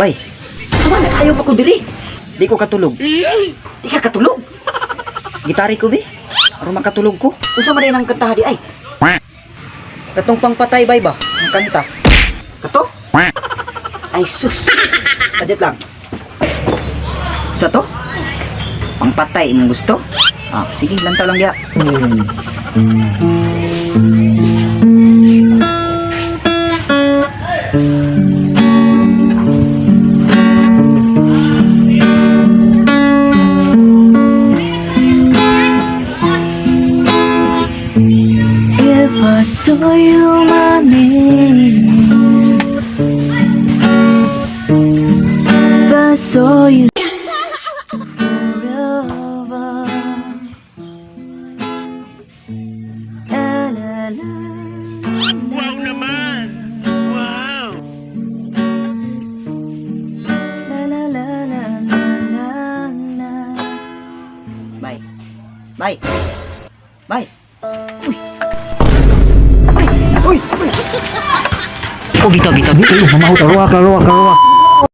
Bay, Sama na kayo pa ko diri. di ko katulog. Di ka katulog. Gitari ko, be. Aron makatulog ko. Usa man rin ang kanta di ay. Katong pangpatay, bay ba? Ang kanta. Kato? Ay sus. Sadit lang. Sa to? Pangpatay, mong gusto? Ah, sige, lantaw lang ya. If I If I saw you forever La la la Wow naman! Wow! La la la la la la la Bay. Bay. Bay. Uy! Oh, bitaw, bitaw, bitaw. Mamahaw, karuwa, karuwa, karuwa.